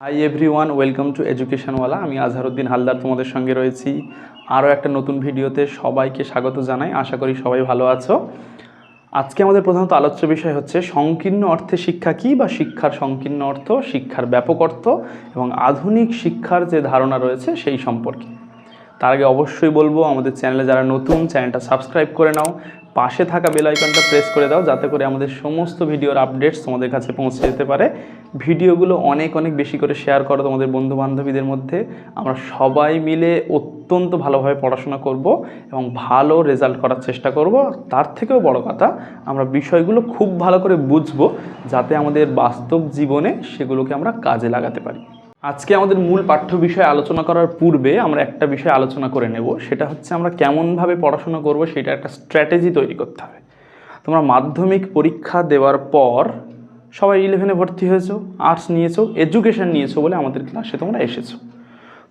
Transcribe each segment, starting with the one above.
High everyone welcome to এডুকেশনওয়ালা আমি আজহারউদ্দিন হালদার তোমাদের সঙ্গে রয়েছি। আরও একটা নতুন ভিডিওতে সবাইকে স্বাগত জানাই। আশা করি সবাই ভালো আছো। আজকে আমাদের প্রধানত আলোচ্য বিষয় হচ্ছে সংকীর্ণ অর্থে শিক্ষা কী বা শিক্ষার সংকীর্ণ অর্থ, শিক্ষার ব্যাপক অর্থ এবং আধুনিক শিক্ষার যে ধারণা রয়েছে সেই সম্পর্কে। তার আগে অবশ্যই বলব, আমাদের চ্যানেলে যারা নতুন, চ্যানেলটা সাবস্ক্রাইব করে নাও। পাশে থাকা বেল আইকনটা প্রেস করে দাও, যাতে করে আমাদের সমস্ত ভিডিওর আপডেটস তোমাদের কাছে পৌঁছে যেতে পারে। ভিডিওগুলো অনেক অনেক বেশি করে শেয়ার করো তোমাদের বন্ধু বান্ধবীদের মধ্যে। আমরা সবাই মিলে অত্যন্ত ভালোভাবে পড়াশোনা করব এবং ভালো রেজাল্ট করার চেষ্টা করব। তার থেকেও বড় কথা, আমরা বিষয়গুলো খুব ভালো করে বুঝব, যাতে আমাদের বাস্তব জীবনে সেগুলোকে আমরা কাজে লাগাতে পারি। আজকে আমাদের মূল পাঠ্য বিষয় আলোচনা করার পূর্বে আমরা একটা বিষয় আলোচনা করে নেব। সেটা হচ্ছে আমরা কেমনভাবে পড়াশোনা করব সেটা একটা স্ট্র্যাটেজি তৈরি করতে হবে। তোমরা মাধ্যমিক পরীক্ষা দেওয়ার পর সবাই ইলেভেনে ভর্তি হয়েছো আর্টস নিয়েছো এডুকেশন নিয়েছো বলে আমাদের ক্লাসে তোমরা এসেছ।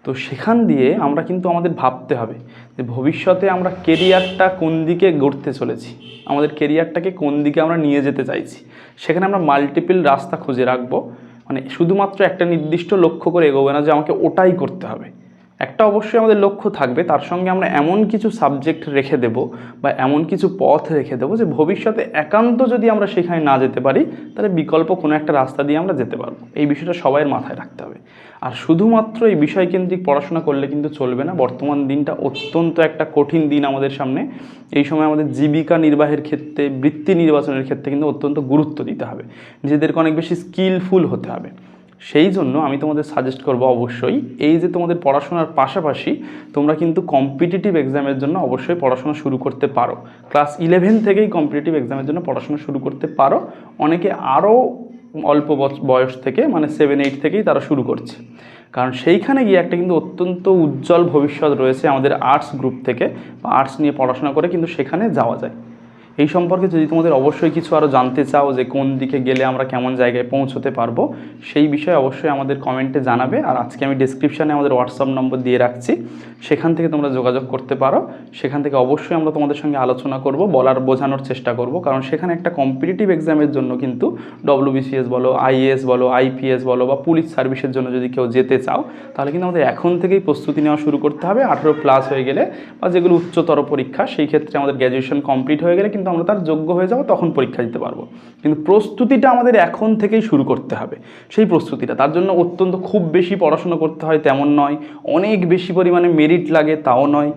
তো সেখান দিয়ে আমরা কিন্তু আমাদের ভাবতে হবে যে ভবিষ্যতে আমরা কেরিয়ারটা কোন দিকে গড়তে চলেছি, আমাদের কেরিয়ারটাকে কোন দিকে আমরা নিয়ে যেতে চাইছি। সেখানে আমরা মাল্টিপল রাস্তা খুঁজে রাখব। মানে শুধুমাত্র একটা নির্দিষ্ট লক্ষ্য করে এগোবে না যে আমাকে ওটাই করতে হবে। একটা অবশ্যই আমাদের লক্ষ্য থাকবে, তার সঙ্গে আমরা এমন কিছু সাবজেক্ট রেখে দেব বা এমন কিছু পথ রেখে দেবো যে ভবিষ্যতে একান্ত যদি আমরা সেখানে না যেতে পারি, তাহলে বিকল্প কোনো একটা রাস্তা দিয়ে আমরা যেতে পারব। এই বিষয়টা সবাইয়ের মাথায় রাখতে হবে। আর শুধুমাত্র এই বিষয়কেন্দ্রিক পড়াশোনা করলে কিন্তু চলবে না। বর্তমান দিনটা অত্যন্ত একটা কঠিন দিন আমাদের সামনে। এই সময় আমাদের জীবিকা নির্বাহের ক্ষেত্রে, বৃত্তি নির্বাচনের ক্ষেত্রে কিন্তু অত্যন্ত গুরুত্ব দিতে হবে। নিজেদেরকে অনেক বেশি স্কিলফুল হতে হবে। সেই জন্য আমি তোমাদের সাজেস্ট করব অবশ্যই, এই যে তোমাদের পড়াশোনার পাশাপাশি তোমরা কিন্তু কম্পিটিটিভ এক্সামের জন্য অবশ্যই পড়াশোনা শুরু করতে পারো। ক্লাস ইলেভেন থেকেই কম্পিটিটিভ এক্সামের জন্য পড়াশোনা শুরু করতে পারো। অনেকে আরও অল্প বয়স থেকে মানে সেভেন এইট থেকেই তারা শুরু করছে। কারণ সেইখানে গিয়ে একটা কিন্তু অত্যন্ত উজ্জ্বল ভবিষ্যৎ রয়েছে আমাদের আর্টস গ্রুপ থেকে, বা আর্টস নিয়ে পড়াশোনা করে কিন্তু সেখানে যাওয়া যায়। এই সম্পর্কে যদি তোমাদের অবশ্যই কিছু আরও জানতে চাও যে কোন দিকে গেলে আমরা কেমন জায়গায় পৌঁছতে পারব, সেই বিষয়ে অবশ্যই আমাদের কমেন্টে জানাবে। আর আজকে আমি ডিসক্রিপশানে আমাদের হোয়াটসঅ্যাপ নম্বর দিয়ে রাখছি। সেখান থেকে তোমরা যোগাযোগ করতে পারো। সেখান থেকে অবশ্যই আমরা তোমাদের সঙ্গে আলোচনা করব, বলার, বোঝানোর চেষ্টা করব। কারণ সেখানে একটা কম্পিটিটিভ এক্সামের জন্য কিন্তু ডব্লিউবিসিএস বলো আইএএস বলো আইপিএস বলো বা পুলিশ সার্ভিসের জন্য যদি কেউ যেতে চাও, তাহলে কিন্তু আমাদের এখন থেকেই প্রস্তুতি নেওয়া শুরু করতে হবে। আঠেরো প্লাস হয়ে গেলে বা যেগুলো উচ্চতর পরীক্ষা, সেই ক্ষেত্রে আমাদের গ্র্যাজুয়েশন কমপ্লিট হয়ে গেলে কিন্তু আমরা তার যোগ্য হয়ে যাব, তখন পরীক্ষা দিতে পারব। কিন্তু প্রস্তুতিটা আমাদের এখন থেকেই শুরু করতে হবে। সেই প্রস্তুতিটা, তার জন্য অত্যন্ত খুব বেশি পড়াশোনা করতে হয় তেমন নয়। অনেক বেশি পরিমাণে মেরিট লাগে তাও নয়।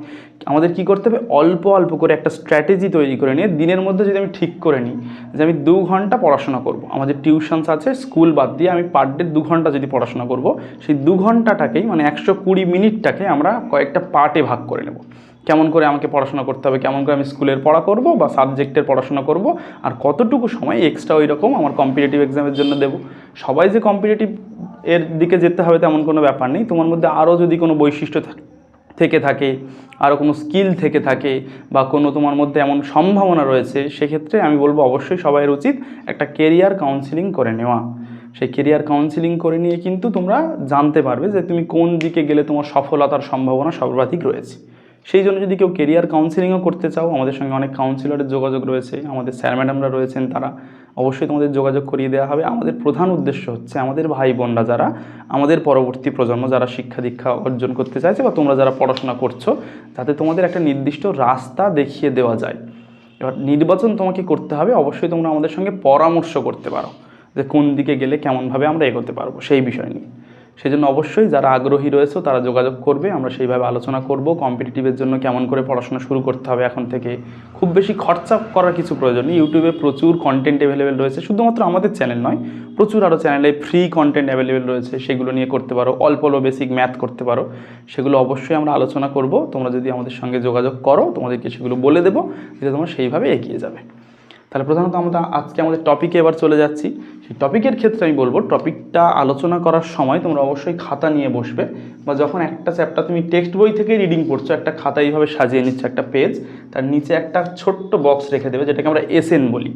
আমাদের কি করতে হবে? অল্প অল্প করে একটা স্ট্র্যাটেজি তৈরি করে নিয়ে দিনের মধ্যে যদি আমি ঠিক করে নিই যে আমি দু ঘণ্টা পড়াশোনা করব। আমাদের টিউশনস আছে স্কুল বাদ দিয়ে আমি পার ডে দু ঘণ্টা যদি পড়াশোনা করব, সেই দু ঘন্টাটাকেই মানে একশো কুড়ি মিনিটটাকে আমরা কয়েকটা পার্টে ভাগ করে নেব। কেমন করে আমাকে পড়াশোনা করতে হবে, কেমন করে আমি স্কুলের পড়া করব বা সাবজেক্টের পড়াশোনা করব, আর কতটুকু সময় এক্সট্রা ওই রকম আমার কম্পিটিটিভ এক্সামের জন্য দেবো। সবাই যে কম্পিটিটিভ এর দিকে যেতে হবে তেমন কোনো ব্যাপার নেই। তোমার মধ্যে আরও যদি কোনো বৈশিষ্ট্য থাকে, থেকে থাকে, আরও কোনো স্কিল থেকে থাকে বা কোনো তোমার মধ্যে এমন সম্ভাবনা রয়েছে, সেক্ষেত্রে আমি বলব অবশ্যই সবাইয়ের উচিত একটা কেরিয়ার কাউন্সিলিং করে নেওয়া। সেই কেরিয়ার কাউন্সিলিং করে নিয়ে কিন্তু তোমরা জানতে পারবে যে তুমি কোন দিকে গেলে তোমার সফলতার সম্ভাবনা সর্বাধিক রয়েছে। সেই জন্য যদি কেউ কেরিয়ার কাউন্সিলিংও করতে চাও, আমাদের সঙ্গে অনেক কাউন্সিলরের যোগাযোগ রয়েছে, আমাদের স্যার ম্যাডামরা রয়েছেন তারা, অবশ্যই তোমাদের যোগাযোগ করিয়ে দেওয়া হবে। আমাদের প্রধান উদ্দেশ্য হচ্ছে আমাদের ভাই বোনরা যারা আমাদের পরবর্তী প্রজন্ম যারা শিক্ষা দীক্ষা অর্জন করতে চাইছে বা তোমরা যারা পড়াশোনা করছ, যাতে তোমাদের একটা নির্দিষ্ট রাস্তা দেখিয়ে দেওয়া যায়। এবার নির্বাচন তোমাকে করতে হবে, অবশ্যই তোমরা আমাদের সঙ্গে পরামর্শ করতে পারো যে কোন দিকে গেলে কেমনভাবে আমরা এগোতে পারব, সেই বিষয় নিয়ে। সেই জন্য অবশ্যই যারা আগ্রহী রয়েছে, তারা যোগাযোগ করবে। আমরা সেইভাবে আলোচনা করব কম্পিটিটিভের জন্য কেমন করে পড়াশোনা শুরু করতে হবে এখন থেকে। খুব বেশি খরচা করার কিছু প্রয়োজন নেই। ইউটিউবে প্রচুর কন্টেন্ট অ্যাভেলেবেল রয়েছে। শুধুমাত্র আমাদের চ্যানেল নয়, প্রচুর আরও চ্যানেলে ফ্রি কন্টেন্ট অ্যাভেলেবেল রয়েছে। সেগুলো নিয়ে করতে পারো, অল্প অল্প বেসিক ম্যাথ করতে পারো। সেগুলো অবশ্যই আমরা আলোচনা করব। তোমরা যদি আমাদের সঙ্গে যোগাযোগ করো, তোমাদেরকে সেগুলো বলে দেবো, যে তোমরা সেইভাবে এগিয়ে যাবে। তাহলে প্রধানত আমরা আজকে আমাদের টপিকে এবার চলে যাচ্ছি। সেই টপিকের ক্ষেত্রে আমি বলব টপিকটা আলোচনা করার সময় তোমরা অবশ্যই খাতা নিয়ে বসবে বা যখন একটা চ্যাপ্টার তুমি টেক্সট বই থেকেই রিডিং করছ একটা খাতা এইভাবে সাজিয়ে নিচ্ছ একটা পেজ তার নিচে একটা ছোট্ট বক্স রেখে দেবে, যেটাকে আমরা এসএন বলি।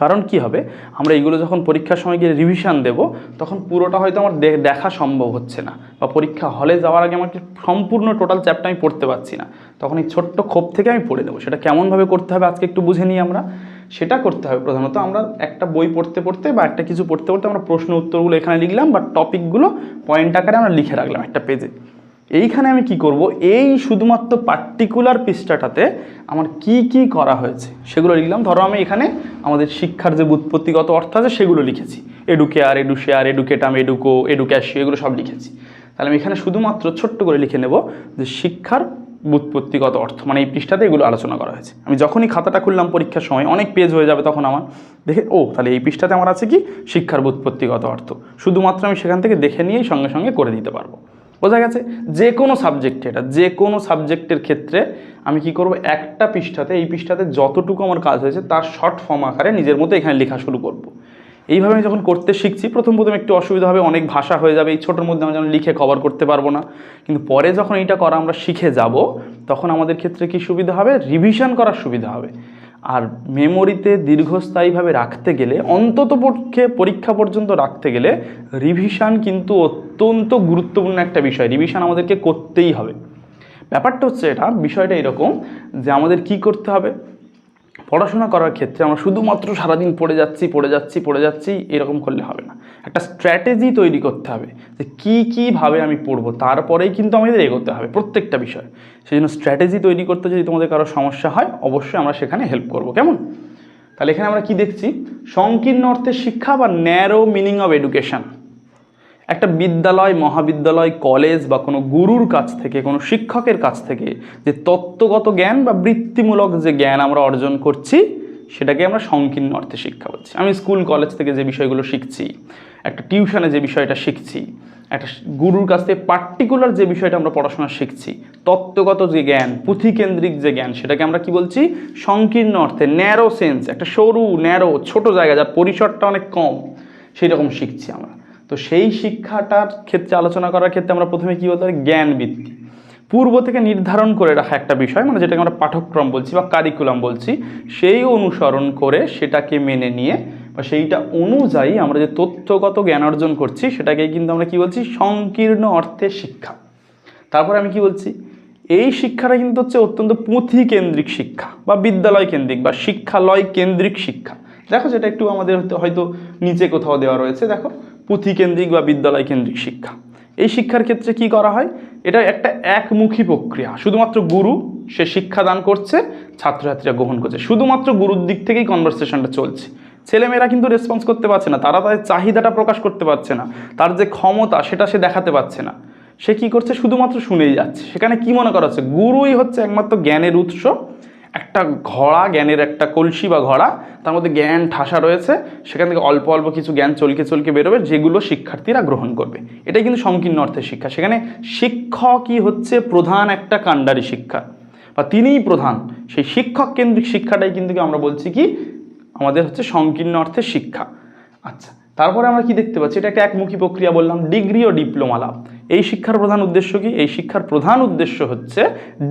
কারণ কি হবে? আমরা এগুলো যখন পরীক্ষার সময় গিয়ে রিভিশন দেব, তখন পুরোটা হয়তো আমার দেখা সম্ভব হচ্ছে না বা পরীক্ষা হলে যাওয়ার আগে আমাকে সম্পূর্ণ টোটাল চ্যাপ্টার আমি পড়তে পারছি না। তখন এই ছোট্ট খোপ থেকে আমি পড়ে দেবো সেটা কেমনভাবে করতে হবে আজকে একটু বুঝে নিই আমরা। সেটা করতে হবে প্রধানত। আমরা একটা বই পড়তে পড়তে বা একটা কিছু পড়তে পড়তে আমরা প্রশ্ন উত্তরগুলো এখানে লিখলাম বা টপিকগুলো পয়েন্ট আকারে আমরা লিখে রাখলাম একটা পেজে। এইখানে আমি কি করব? এই শুধুমাত্র পার্টিকুলার পৃষ্ঠাটাতে আমার কি কি করা হয়েছে সেগুলো লিখলাম। ধরো আমি এখানে আমাদের শিক্ষার যে বুৎপত্তিগত অর্থ আছে সেগুলো লিখেছি। এডুকেয়ার এডুশেয়ার এডুকেটাম এডুকো এডুক্যাশিও এগুলো সব লিখেছি। তাহলে আমি এখানে শুধুমাত্র ছোট্ট করে লিখে নেব যে শিক্ষার বুৎপত্তিগত অর্থ মানে এই পৃষ্ঠাতে এগুলো আলোচনা করা হয়েছে। আমি যখনই খাতাটা খুললাম পরীক্ষার সময়, অনেক পেজ হয়ে যাবে তখন আমার। দেখে, ও, তাহলে এই পৃষ্ঠাতে আমার আছে কি? শিক্ষার বুৎপত্তিগত অর্থ। শুধুমাত্র আমি সেখান থেকে দেখে নিয়েই সঙ্গে সঙ্গে করে দিতে পারব। বোঝা গেছে? যে কোনো সাবজেক্টে এটা, যে কোনো সাবজেক্টের ক্ষেত্রে আমি কি করব? একটা পৃষ্ঠাতে, এই পৃষ্ঠাতে যতটুকু আমার কাজ হয়েছে, তার শর্ট ফর্ম আকারে নিজের মতো এখানে লেখা শুরু করব। এইভাবে আমি যখন করতে শিখছি, প্রথম প্রথম একটু অসুবিধা হবে, অনেক ভাষা হয়ে যাবে, এই ছোটোর মধ্যে আমরা যেমন লিখে কভার করতে পারব না। কিন্তু পরে যখন এইটা করা আমরা শিখে যাব, তখন আমাদের ক্ষেত্রে কি সুবিধা হবে? রিভিশন করার সুবিধা হবে। আর মেমোরিতে দীর্ঘস্থায়ীভাবে রাখতে গেলে, অন্তত পক্ষে পরীক্ষা পর্যন্ত রাখতে গেলে রিভিশন কিন্তু অত্যন্ত গুরুত্বপূর্ণ একটা বিষয়। রিভিশন আমাদেরকে করতেই হবে। ব্যাপারটা হচ্ছে এটা, বিষয়টা এরকম যে আমাদের কি করতে হবে? পড়াশোনা করার ক্ষেত্রে আমরা শুধুমাত্র সারাদিন পড়ে যাচ্ছি পড়ে যাচ্ছি পড়ে যাচ্ছি, এরকম করলে হবে না। একটা স্ট্র্যাটেজি তৈরি করতে হবে যে কী, কীভাবে আমি পড়ব, তারপরেই কিন্তু আমাদের এগোতে হবে প্রত্যেকটা বিষয়। সেই জন্য স্ট্র্যাটেজি তৈরি করতে যদি তোমাদের কারও সমস্যা হয়, অবশ্যই আমরা সেখানে হেল্প করব। কেমন? তাহলে এখানে আমরা কি দেখছি? সংকীর্ণ অর্থে শিক্ষা বা ন্যারো মিনিং অফ এডুকেশন একটা বিদ্যালয়, মহাবিদ্যালয়, কলেজ বা কোনো গুরুর কাছ থেকে, কোনো শিক্ষকের কাছ থেকে যে তত্ত্বগত জ্ঞান বা বৃত্তিমূলক যে জ্ঞান আমরা অর্জন করছি, সেটাকে আমরা সংকীর্ণ অর্থে শিক্ষা বলছি আমি স্কুল, কলেজ থেকে যে বিষয়গুলো শিখছি, একটা টিউশনে যে বিষয়টা শিখছি, একটা গুরুর কাছ থেকে পার্টিকুলার যে বিষয়টা আমরা পড়াশোনা শিখছি, তত্ত্বগত যে জ্ঞান, পুঁথিকেন্দ্রিক যে জ্ঞান, সেটাকে আমরা কি বলছি? সংকীর্ণ অর্থে ন্যারো সেন্স একটা সরু ন্যারো ছোট জায়গা, যার পরিসরটা অনেক কম সেই রকম শিখছি আমরা। তো সেই শিক্ষাটার ক্ষেত্রে আলোচনা করার ক্ষেত্রে আমরা প্রথমে কী বলতে পারি? জ্ঞান ভিত্তি পূর্ব থেকে নির্ধারণ করে রাখা একটা বিষয় মানে যেটাকে আমরা পাঠ্যক্রম বলছি বা কারিকুলাম বলছি, সেই অনুসরণ করে সেটাকে মেনে নিয়ে বা সেইটা অনুযায়ী আমরা যে তথ্যগত জ্ঞান অর্জন করছি সেটাকেই কিন্তু আমরা কি বলছি? সংকীর্ণ অর্থে শিক্ষা। তারপরে আমি কি বলছি? এই শিক্ষাটা কিন্তু হচ্ছে অত্যন্ত পুঁথি কেন্দ্রিক শিক্ষা বা বিদ্যালয় কেন্দ্রিক বা শিক্ষালয় কেন্দ্রিক শিক্ষা। দেখো যেটা একটু আমাদের হয়তো নিচে কোথাও দেওয়া রয়েছে, দেখো। পুঁথি কেন্দ্রিক বা বিদ্যালয় কেন্দ্রিক শিক্ষা। এই শিক্ষার ক্ষেত্রে কি করা হয়? এটা একটা একমুখী প্রক্রিয়া। শুধুমাত্র গুরু, সে শিক্ষা দান করছে, ছাত্রছাত্রীরা গ্রহণ করছে। শুধুমাত্র গুরুর দিক থেকেই কনভারসেশনটা চলছে। ছেলেমেয়েরা কিন্তু রেসপন্স করতে পারছে না। তারা তাদের চাহিদাটা প্রকাশ করতে পারছে না। তার যে ক্ষমতা, সেটা সে দেখাতে পারছে না। সে কি করছে? শুধুমাত্র শুনেই যাচ্ছে। সেখানে কি মনে করা হচ্ছে? গুরুই হচ্ছে একমাত্র জ্ঞানের উৎস। একটা ঘোড়া, জ্ঞানের একটা কলসি বা ঘোড়া, তার মধ্যে জ্ঞান ঠাসা রয়েছে, সেখান থেকে অল্প অল্প কিছু জ্ঞান চলকে চলকে বেরোবে, যেগুলো শিক্ষার্থীরা গ্রহণ করবে। এটাই কিন্তু সংকীর্ণ অর্থের শিক্ষা। সেখানে শিক্ষকই হচ্ছে প্রধান একটা কাণ্ডারি শিক্ষা, বা তিনিই প্রধান। সেই শিক্ষক কেন্দ্রিক শিক্ষাটাই কিন্তু আমরা বলছি কি? আমাদের হচ্ছে সংকীর্ণ অর্থের শিক্ষা। আচ্ছা তারপরে আমরা কি দেখতে পাচ্ছি? এটা একটা একমুখী প্রক্রিয়া বললাম, ডিগ্রি ও ডিপ্লোমা লাভ। এই শিক্ষার প্রধান উদ্দেশ্য কি? এই শিক্ষার প্রধান উদ্দেশ্য হচ্ছে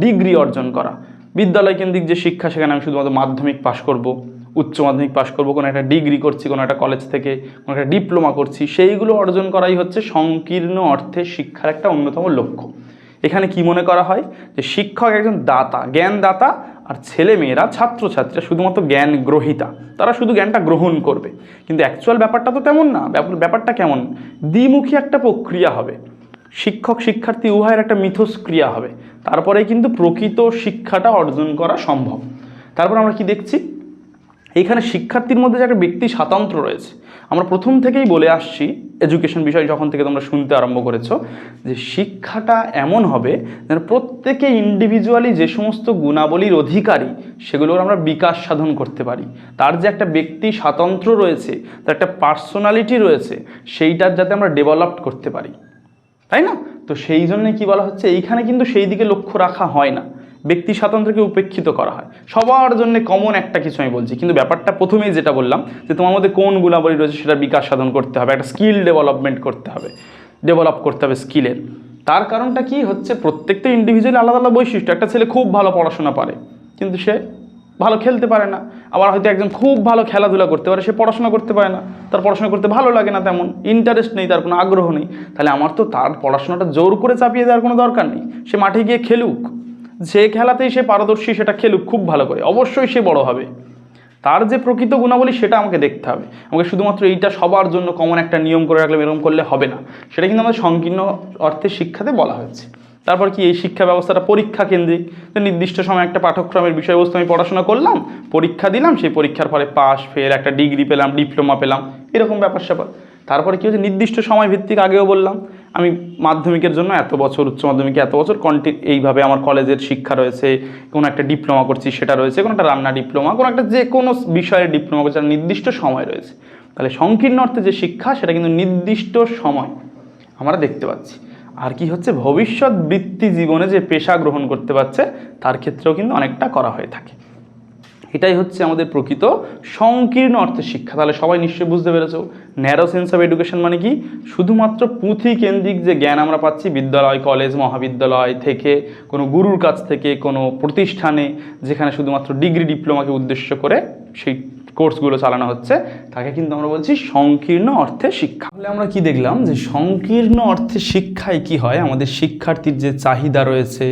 ডিগ্রি অর্জন করা। বিদ্যালয় কেন্দ্রিক যে শিক্ষা, সেখানে আমি শুধুমাত্র মাধ্যমিক পাশ করব, উচ্চ মাধ্যমিক পাশ করব, কোনো একটা ডিগ্রি করছি, কোনো একটা কলেজ থেকে, কোনো একটা ডিপ্লোমা করছি, সেইগুলো অর্জন করাই হচ্ছে সংকীর্ণ অর্থে শিক্ষার একটা অন্যতম লক্ষ্য। এখানে কি মনে করা হয়? যে শিক্ষক একজন দাতা, জ্ঞান দাতা আর ছেলে মেয়েরা, ছাত্রছাত্রীরা শুধুমাত্র জ্ঞান গ্রহিতা, তারা শুধু জ্ঞানটা গ্রহণ করবে। কিন্তু অ্যাকচুয়াল ব্যাপারটা তো তেমন না ব্যাপার- ব্যাপারটা কেমন? দ্বিমুখী একটা প্রক্রিয়া হবে। শিক্ষক, শিক্ষার্থী উভয়ের একটা মিথস্ক্রিয়া হবে। তারপরে কিন্তু প্রকৃত শিক্ষাটা অর্জন করা সম্ভব। তারপর আমরা কি দেখছি? এইখানে শিক্ষার্থীর মধ্যে যে একটা ব্যক্তি স্বাতন্ত্র্য রয়েছে। আমরা প্রথম থেকেই বলে আসছি এডুকেশন বিষয় যখন থেকে তোমরা শুনতে আরম্ভ করেছ, যে শিক্ষাটা এমন হবে যেন প্রত্যেকে ইন্ডিভিজুয়ালি যে সমস্ত গুণাবলীর অধিকারী, সেগুলোর আমরা বিকাশ সাধন করতে পারি। তার যে একটা ব্যক্তি স্বাতন্ত্র্য রয়েছে, তার একটা পার্সোনালিটি রয়েছে, সেইটার যাতে আমরা ডেভেলপ করতে পারি। তাই না? তো সেই জন্যে কি বলা হচ্ছে, এইখানে কিন্তু সেই দিকে লক্ষ্য রাখা হয় না। ব্যক্তি স্বাতন্ত্র্যকে উপেক্ষিত করা হয়। সবার জন্য কমন একটা কিছু আমি বলছি, কিন্তু ব্যাপারটা প্রথমেই যেটা বললাম, যে তোমার মধ্যে কোন গুণাবলী রয়েছে সেটা বিকাশ সাধন করতে হবে, একটা স্কিল ডেভেলপমেন্ট করতে হবে ডেভেলপ করতে হবে স্কিলের তার কারণটা কি হচ্ছে, প্রত্যেকটা ইন্ডিভিজুয়ালি আলাদা আলাদা বৈশিষ্ট্য। একটা ছেলে খুব ভালো পড়াশোনা পারে, কিন্তু সে ভালো খেলতে পারে না। আবার হয়তো একজন খুব ভালো খেলাধুলা করতে পারে, সে পড়াশোনা করতে পারে না। তার পড়াশোনা করতে ভালো লাগে না তেমন ইন্টারেস্ট নেই, তার কোনো আগ্রহ নেই। তাহলে আমার তো তার পড়াশোনাটা জোর করে চাপিয়ে দেওয়ার কোনো দরকার নেই। সে মাঠে গিয়ে খেলুক। যে খেলাতেই সে পারদর্শী, সেটা খেলুক খুব ভালো করে। অবশ্যই সে বড় হবে। তার যে প্রকৃত গুণাবলী, সেটা আমাকে দেখতে হবে। আমাকে শুধুমাত্র এইটা সবার জন্য কমন একটা নিয়ম করে রাখলে এরকম করলে হবে না। সেটা কিন্তু আমাদের সংকীর্ণ অর্থে শিক্ষাতে বলা হয়েছে। তারপর কি এই শিক্ষা ব্যবস্থাটা পরীক্ষা কেন্দ্রিক? নির্দিষ্ট সময় একটা পাঠ্যক্রমের বিষয়বস্তু আমি পড়াশোনা করলাম, পরীক্ষা দিলাম, সেই পরীক্ষার ফলে পাস ফেল একটা ডিগ্রি পেলাম ডিপ্লোমা পেলাম, এরকম ব্যাপার স্যাপার। তারপরে কী হচ্ছে নির্দিষ্ট সময় ভিত্তিক আগেও বললাম, আমি মাধ্যমিকের জন্য এত বছর, উচ্চ মাধ্যমিকে এত বছর কন্টি এইভাবে আমার কলেজের শিক্ষা রয়েছে, কোনো একটা ডিপ্লোমা করছি, সেটা রয়েছে, কোনো একটা রান্না ডিপ্লোমা কোনো একটা যে কোনো বিষয়ের ডিপ্লোমা করছি নির্দিষ্ট সময় রয়েছে। তাহলে সংকীর্ণ অর্থে যে শিক্ষা, সেটা কিন্তু নির্দিষ্ট সময় আমরা দেখতে পাচ্ছি। আর কি হচ্ছে? ভবিষ্যৎ বৃত্তি জীবনে যে পেশা গ্রহণ করতে পারছে, তার ক্ষেত্রেও কিন্তু অনেকটা করা হয়ে থাকে। এটাই হচ্ছে আমাদের প্রকৃত সংকীর্ণ অর্থের শিক্ষা। তাহলে সবাই নিশ্চয়ই বুঝতে পেরেছ ন্যারো সেন্স অফ এডুকেশন মানে কি? শুধুমাত্র পুঁথি কেন্দ্রিক যে জ্ঞান আমরা পাচ্ছি, বিদ্যালয় কলেজ মহাবিদ্যালয় থেকে, কোনো গুরুর কাছ থেকে, কোনো প্রতিষ্ঠানে, যেখানে শুধুমাত্র ডিগ্রি ডিপ্লোমাকে উদ্দেশ্য করে সেই কোর্সগুলো চালানো হচ্ছে, তাকে কিন্তু আমরা বলছি সংকীর্ণ অর্থে শিক্ষা। তাহলে আমরা কি দেখলাম যে সংকীর্ণ অর্থে শিক্ষায় কি হয়? আমাদের শিক্ষার্থীর যে চাহিদা রয়েছে,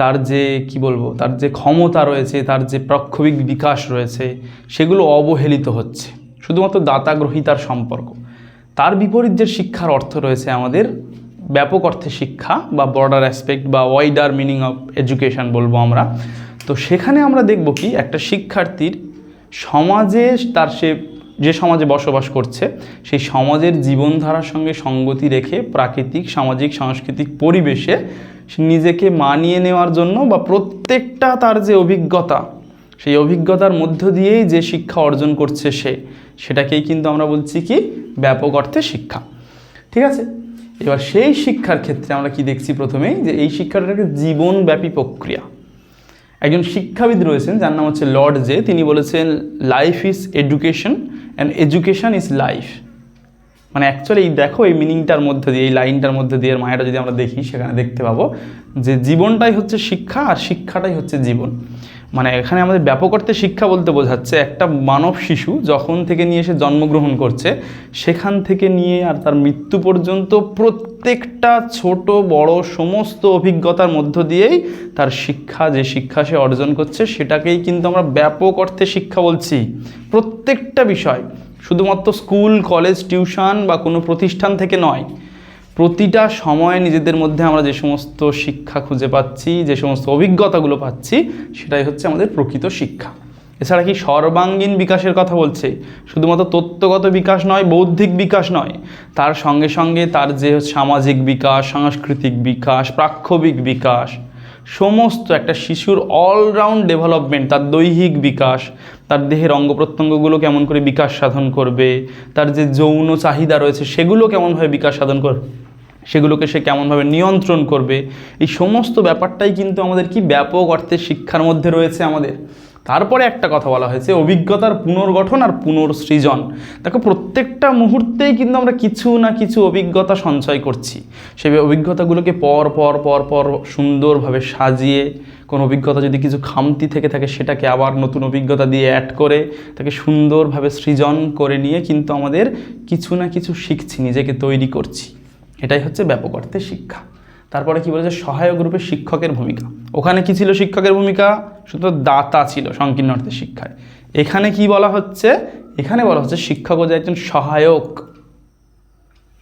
তার যে, কি বলব, তার যে ক্ষমতা রয়েছে, তার যে প্রক্ষোভিক বিকাশ রয়েছে, সেগুলো অবহেলিত হচ্ছে। শুধুমাত্র দাতা গ্রহিতার সম্পর্ক। তার বিপরীত যে শিক্ষার অর্থ রয়েছে আমাদের, ব্যাপক অর্থে শিক্ষা বা বর্ডার অ্যাসপেক্ট বা ওয়াইডার মিনিং অফ এডুকেশন বলব আমরা। তো সেখানে আমরা দেখব কি, একটা শিক্ষার্থীর সমাজে তার সে, যে সমাজে বসবাস করছে, সেই সমাজের জীবনধারার সঙ্গে সঙ্গতি রেখে প্রাকৃতিক, সামাজিক, সাংস্কৃতিক পরিবেশে নিজেকে মানিয়ে নেওয়ার জন্য বা প্রত্যেকটা তার যে অভিজ্ঞতা, সেই অভিজ্ঞতার মধ্য দিয়েই যে শিক্ষা অর্জন করছে সে, সেটাকেই কিন্তু আমরা বলছি কি ব্যাপক অর্থে শিক্ষা। ঠিক আছে? এবার সেই শিক্ষার ক্ষেত্রে আমরা কি দেখছি প্রথমেই? যে এই শিক্ষাটা একটা জীবনব্যাপী প্রক্রিয়া। একজন শিক্ষাবিদ রয়েছেন, যার নাম হচ্ছে লর্ড জে। তিনি বলেছেন life is education and education is life মানে অ্যাকচুয়ালি এই দেখো, এই মিনিংটার মধ্যে দিয়ে, এই লাইনটার মধ্যে দিয়ে মায়াটা যদি আমরা দেখি, সেখানে দেখতে পাবো যে জীবনটাই হচ্ছে শিক্ষা আর শিক্ষাটাই হচ্ছে জীবন। মানে এখানে আমাদের ব্যাপক অর্থে শিক্ষা বলতে বোঝাচ্ছে একটা মানব শিশু যখন থেকে নিয়ে এসে জন্মগ্রহণ করছে, সেখান থেকে নিয়ে আর তার মৃত্যু পর্যন্ত প্রত্যেকটা ছোট, বড়, সমস্ত অভিজ্ঞতার মধ্য দিয়েই তার শিক্ষা, যে শিক্ষা সে অর্জন করছে, সেটাকেই কিন্তু আমরা ব্যাপক অর্থে শিক্ষা বলছি। প্রত্যেকটা বিষয়, শুধুমাত্র স্কুল, কলেজ, টিউশন বা কোনো প্রতিষ্ঠান থেকে নয় প্রতিটা সময়ে নিজেদের মধ্যে আমরা যে সমস্ত শিক্ষা খুঁজে পাচ্ছি, যে সমস্ত অভিজ্ঞতাগুলো পাচ্ছি, সেটাই হচ্ছে আমাদের প্রকৃত শিক্ষা। এছাড়া কি সর্বাঙ্গীন বিকাশের কথা বলছে? শুধুমাত্র তত্ত্বগত বিকাশ নয়, বৌদ্ধিক বিকাশ নয়। তার সঙ্গে সঙ্গে তার যে সামাজিক বিকাশ, সাংস্কৃতিক বিকাশ, প্রাক্ষবিক বিকাশ, সমস্ত একটা শিশুর অলরাউন্ড ডেভেলপমেন্ট তার দৈহিক বিকাশ, তার দেহের অঙ্গ প্রত্যঙ্গগুলো কেমন করে বিকাশ সাধন করবে, তার যে যৌন চাহিদা রয়েছে, সেগুলো কেমনভাবে বিকাশ সাধন করবে সেগুলোকে সে কেমনভাবে নিয়ন্ত্রণ করবে, এই সমস্ত ব্যাপারটাই কিন্তু আমাদের কি ব্যাপক অর্থে শিক্ষার মধ্যে রয়েছে আমাদের। তারপরে একটা কথা বলা হয়েছে, অভিজ্ঞতার পুনর্গঠন আর পুনর্সৃজন। দেখো, প্রত্যেকটা মুহূর্তেই কিন্তু আমরা কিছু না কিছু অভিজ্ঞতা সঞ্চয় করছি। সেই অভিজ্ঞতাগুলোকে পর পর পর পর সুন্দরভাবে সাজিয়ে, কোনো অভিজ্ঞতা যদি কিছু খামতি থেকে থাকে, সেটাকে আবার নতুন অভিজ্ঞতা দিয়ে অ্যাড করে, তাকে সুন্দরভাবে সৃজন করে নিয়ে কিন্তু আমাদের কিছু না কিছু শিখছি, নিজেকে তৈরি করছি। এটাই হচ্ছে ব্যাপক অর্থে শিক্ষা। তারপরে কি বলেছে? সহায়ক রূপে শিক্ষকের ভূমিকা। ওখানে কি ছিল শিক্ষকের ভূমিকা? শুধু দাতা ছিল সংকীর্ণ অর্থে শিক্ষায়। এখানে কি বলা হচ্ছে? এখানে বলা হচ্ছে শিক্ষক যে একজন সহায়ক।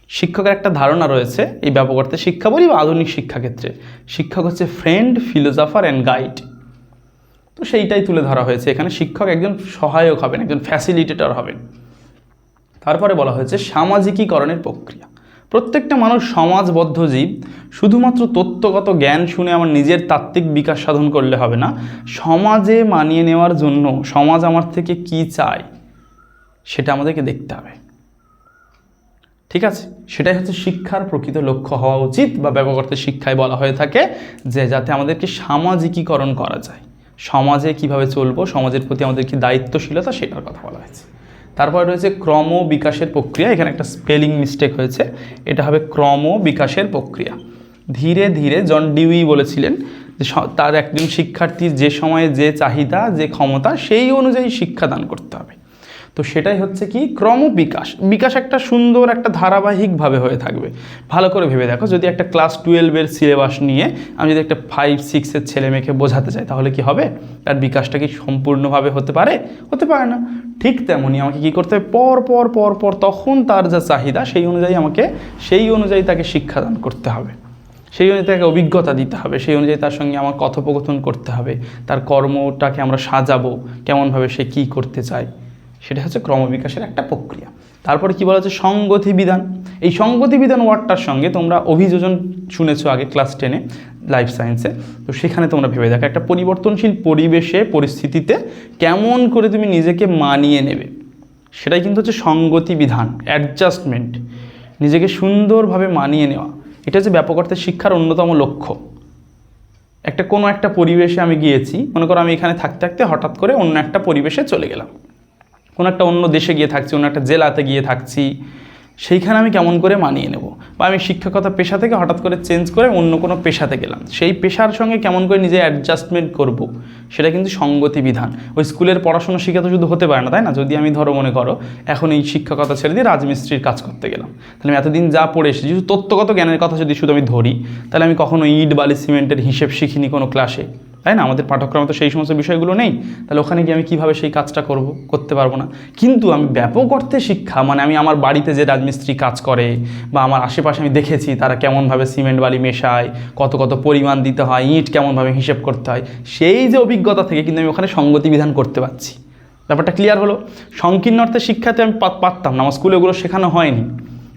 শিক্ষকের একটা ধারণা রয়েছে এই ব্যাপক অর্থে শিক্ষা বলি বা আধুনিক শিক্ষাক্ষেত্রে শিক্ষক হচ্ছে ফ্রেন্ড ফিলোজফার অ্যান্ড গাইড তো সেইটাই তুলে ধরা হয়েছে। এখানে শিক্ষক একজন সহায়ক হবেন, একজন ফ্যাসিলিটেটর হবেন। তারপরে বলা হয়েছে সামাজিকীকরণের প্রক্রিয়া। প্রত্যেকটা মানুষ সমাজবদ্ধ জীব, শুধুমাত্র তত্ত্বগত জ্ঞান শুনে আমার নিজের তাত্ত্বিক বিকাশ সাধন করলে হবে না। সমাজে মানিয়ে নেওয়ার জন্য সমাজ আমার থেকে কি চায়, সেটা আমাদেরকে দেখতে হবে। ঠিক আছে? সেটাই হচ্ছে শিক্ষার প্রকৃত লক্ষ্য হওয়া উচিত বা ব্যাপক শিক্ষায় বলা হয়ে থাকে যে, যাতে আমাদেরকে সামাজিকীকরণ করা যায়। সমাজে কীভাবে চলবো, সমাজের প্রতি আমাদের কি দায়িত্বশীলতা, সেটার কথা বলা হয়েছে। তারপরে রয়েছে ক্রম বিকাশের প্রক্রিয়া। এখানে একটা স্পেলিং মিস্টেক হয়েছে। এটা হবে ক্রম বিকাশের প্রক্রিয়া। ধীরে ধীরে জন ডিউই বলেছিলেন যে তার একজন শিক্ষার্থীর যে সময়ে যে চাহিদা, যে ক্ষমতা, সেই অনুযায়ী শিক্ষাদান করতে হবে। তো সেটাই হচ্ছে কি? ক্রমবিকাশ। বিকাশ একটা সুন্দর একটা ধারাবাহিকভাবে হয়ে থাকবে। ভালো করে ভেবে দেখো, যদি একটা ক্লাস টুয়েলভের সিলেবাস নিয়ে আমি যদি একটা ফাইভ সিক্সের ছেলে মেয়েকে বোঝাতে চাই, তাহলে কি হবে? তার বিকাশটা কি সম্পূর্ণভাবে হতে পারে? হতে পারে না। ঠিক তেমনই আমাকে কি করতে হবে? পর পর পর পর তখন তার যা চাহিদা, সেই অনুযায়ী আমাকে, সেই অনুযায়ী তাকে শিক্ষাদান করতে হবে। সেই অনুযায়ী তাকে অভিজ্ঞতা দিতে হবে। সেই অনুযায়ী তার সঙ্গে আমার কথোপকথন করতে হবে। তার কর্মটাকে আমরা সাজাবো, কেমনভাবে সে কী করতে চায়। সেটা হচ্ছে ক্রমবিকাশের একটা প্রক্রিয়া। তারপরে কি বলা হচ্ছে? সঙ্গতি বিধান এই সঙ্গতি বিধান ওয়ার্ডটার সঙ্গে তোমরা অভিযোজন শুনেছো আগে ক্লাস টেনে লাইফ সায়েন্সে। তো সেখানে তোমরা ভেবে দেখো, একটা পরিবর্তনশীল পরিবেশে, পরিস্থিতিতে কেমন করে তুমি নিজেকে মানিয়ে নেবে। সেটাই কিন্তু হচ্ছে সঙ্গতি বিধান অ্যাডজাস্টমেন্ট নিজেকে সুন্দরভাবে মানিয়ে নেওয়া। এটা হচ্ছে ব্যাপক অর্থে শিক্ষার অন্যতম লক্ষ্য। একটা কোনো একটা পরিবেশে আমি গিয়েছি, মনে করো আমি এখানে থাকতে থাকতে হঠাৎ করে অন্য একটা পরিবেশে চলে গেলাম। কোনো একটা অন্য দেশে গিয়ে থাকছি অন্য একটা জেলাতে গিয়ে থাকছি, সেইখানে আমি কেমন করে মানিয়ে নেব? বা আমি শিক্ষকতা পেশা থেকে হঠাৎ করে চেঞ্জ করে অন্য কোনো পেশাতে গেলাম। সেই পেশার সঙ্গে কেমন করে নিজে অ্যাডজাস্টমেন্ট করব? সেটা কিন্তু সঙ্গতি বিধান। ওই স্কুলের পড়াশোনা শিখা তো শুধু হতে পারে না, তাই না? যদি আমি ধরো মনে করো, এখন এই শিক্ষকতা ছেড়ে দিয়ে রাজমিস্ত্রির কাজ করতে গেলাম। তাহলে আমি এতদিন যা পড়ে এসেছি, শুধু তত্ত্বগত জ্ঞানের কথা যদি শুধু আমি ধরি, তাহলে আমি কখনো ইট, বালি, সিমেন্টের হিসেব শিখিনি কোনো ক্লাসে তাই না? আমাদের পাঠ্যক্রমে তো সেই সমস্ত বিষয়গুলো নেই। তাহলে ওখানে গিয়ে আমি কীভাবে সেই কাজটা করব, করতে পারব না? কিন্তু আমি ব্যাপক অর্থে শিক্ষা মানে আমি আমার বাড়িতে যে রাজমিস্ত্রি কাজ করে বা আমার আশেপাশে আমি দেখেছি তারা কেমনভাবে সিমেন্ট বালি মেশায়, কত কত পরিমাণ দিতে হয়, ইট কেমনভাবে হিসেব করতে হয়, সেই যে অভিজ্ঞতা থেকে কিন্তু আমি ওখানে সঙ্গতি বিধান করতে পারছি। ব্যাপারটা ক্লিয়ার হলো? সংকীর্ণ অর্থে শিক্ষাতে আমি পারতাম না। আমার স্কুলে ওগুলো শেখানো হয়নি।